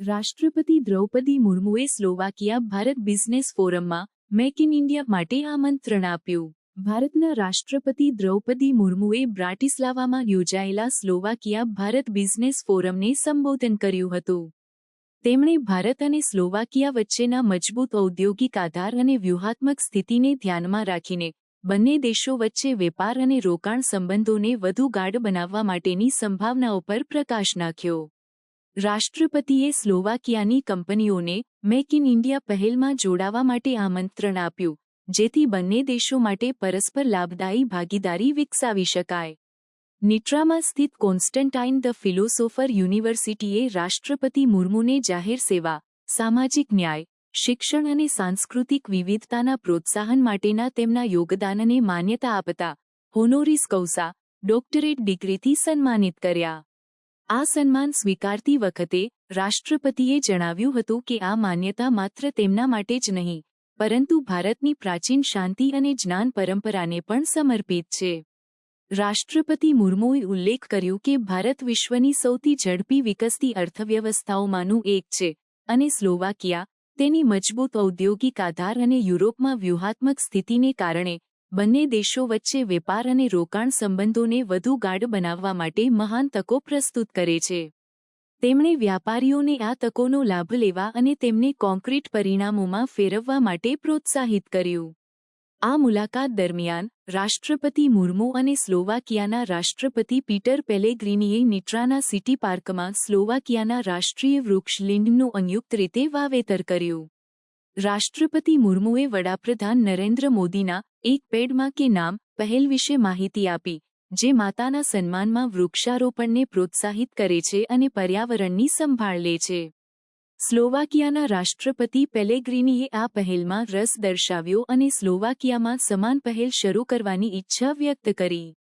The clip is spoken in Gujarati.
રાષ્ટ્રપતિ દ્રૌપદી મુર્મુએ સ્લોવાકિયા ભારત બિઝનેસ ફોરમમાં મેક ઇન ઇન્ડિયા માટે આમંત્રણ આપ્યું. ભારતના રાષ્ટ્રપતિ દ્રૌપદી મુર્મુએ બ્રાટિસ્લાવામાં યોજાયેલા સ્લોવાકિયા ભારત બિઝનેસ ફોરમને સંબોધન કર્યું હતું. તેમણે ભારત અને સ્લોવાકિયા વચ્ચેના મજબૂત ઔદ્યોગિક આધાર અને વ્યૂહાત્મક સ્થિતિને ધ્યાનમાં રાખીને બંને દેશો વચ્ચે વેપાર અને રોકાણ સંબંધોને વધુ ગાઢ બનાવવા માટેની સંભાવનાઓ પર પ્રકાશ નાખ્યો. રાષ્ટ્રપતિએ સ્લોવાકિયાની કંપનીઓને મેક ઇન ઇન્ડિયા પહેલમાં જોડાવા માટે આમંત્રણ આપ્યું, જેથી બંને દેશો માટે પરસ્પર લાભદાયી ભાગીદારી વિકસાવી શકાય. નિટ્રામાં સ્થિત કોન્સ્ટન્ટાઇન ધ ફિલોસોફર યુનિવર્સિટીએ રાષ્ટ્રપતિ મુર્મુને જાહેર સેવા, સામાજિક ન્યાય, શિક્ષણ અને સાંસ્કૃતિક વિવિધતાના પ્રોત્સાહન માટેના તેમના યોગદાનને માન્યતા આપતા હોનોરિસ કૌસા ડોક્ટરેટ ડિગ્રીથી સન્માનિત કર્યા. આ સન્માન સ્વીકારતી વખતે રાષ્ટ્રપતિએ જણાવ્યું હતું કે આ માન્યતા માત્ર તેમના માટે જ નહીં, પરંતુ ભારતની પ્રાચીન શાંતિ અને જ્ઞાન પરંપરાને પણ સમર્પિત છે. રાષ્ટ્રપતિ મુર્મુએ ઉલ્લેખ કર્યો કે ભારત વિશ્વની સૌથી ઝડપી વિકસતી અર્થવ્યવસ્થાઓમાંનું એક છે અને સ્લોવાકિયા તેની મજબૂત ઔદ્યોગિક આધાર અને યુરોપમાં વ્યૂહાત્મક સ્થિતિને કારણે બંને દેશો વચ્ચે વેપાર અને રોકાણ સંબંધોને વધુ ગાઢ બનાવવા માટે મહાન તકો પ્રસ્તુત કરે છે. તેમણે વ્યાપારીઓને આ તકોનો લાભ લેવા અને તેમને કોન્ક્રીટ પરિણામોમાં ફેરવવા માટે પ્રોત્સાહિત કર્યું. આ મુલાકાત દરમિયાન, રાષ્ટ્રપતિ મુર્મુ અને સ્લોવાકિયાના રાષ્ટ્રપતિ પીટર પેલેગ્રીનીએ નિટ્રાના સિટી પાર્કમાં સ્લોવાકિયાના રાષ્ટ્રીય વૃક્ષ લિંડનું સંયુક્ત રીતે વાવેતર કર્યું. રાષ્ટ્રપતિ મુર્મુએ વડાપ્રધાન નરેન્દ્ર મોદીના એક પેડમાં કે નામ, પહેલ વિશે માહિતી આપી, જે માતાના સન્માનમાં વૃક્ષારોપણને પ્રોત્સાહિત કરે છે અને પર્યાવરણની સંભાળ લે છે. સ્લોવાકિયાના રાષ્ટ્રપતિ પેલેગ્રીનીએ આ પહેલમાં રસ દર્શાવ્યો અને સ્લોવાકિયામાં સમાન પહેલ શરૂ કરવાની ઈચ્છા વ્યક્ત કરી.